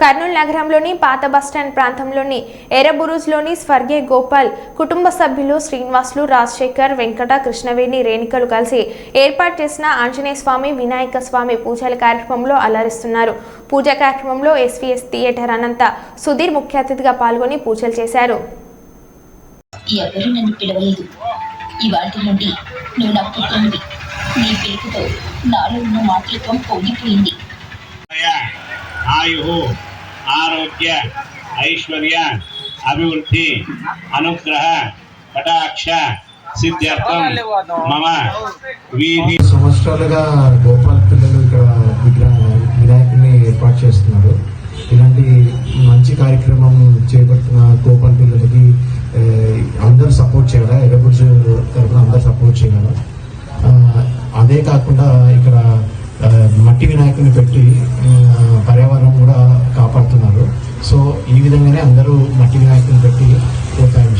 కర్నూలు నగరంలోని పాత బస్టాండ్ ప్రాంతంలోని ఎర్రబురుజ్లోని స్వర్గీయ గోపాల్ కుటుంబ సభ్యులు శ్రీనివాసులు రాజశేఖర్ వెంకట కృష్ణవేణి రేణుకలు కలిసి ఏర్పాటు చేసిన ఆంజనేయ స్వామి వినాయక స్వామి పూజల కార్యక్రమంలో అలరిస్తున్నారు. పూజా కార్యక్రమంలో ఎస్వీఎస్ థియేటర్ అనంత సుధీర్ ముఖ్య అతిథిగా పాల్గొని పూజలు చేశారు. ఎవరు నన్ను పిలవలేదు. ఇవాటి నుండి నువ్వు నా పుట్టినది నీ పిలుపుతో నాలో ఉన్న మాతృత్వం పొంగిపోయింది. ఆయ, ఆరోగ్య ఐశ్వర్య అభివృద్ధి అనుగ్రహ కటాక్ష సిద్ధ్యర్థం మమ వీధి. సంవత్సరాలుగా గోపాల్ పిల్లలు ఇక్కడ విగ్రహ వినాయకుడిని ఏర్పాటు చేస్తున్నారు. ఇలాంటి మంచి కార్యక్రమం చేపడుతున్న గోపాల్ పిల్లలకి అందరూ సపోర్ట్ చేయాలా? ఎర్రబుడ్జ్ తరఫున అందరూ సపోర్ట్ చేయాలా? అదే కాకుండా ఇక్కడ మట్టి వినాయకుని పెట్టి ఈ విధంగానే అందరూ మట్టి వినాయకుని పెట్టి పోతారు.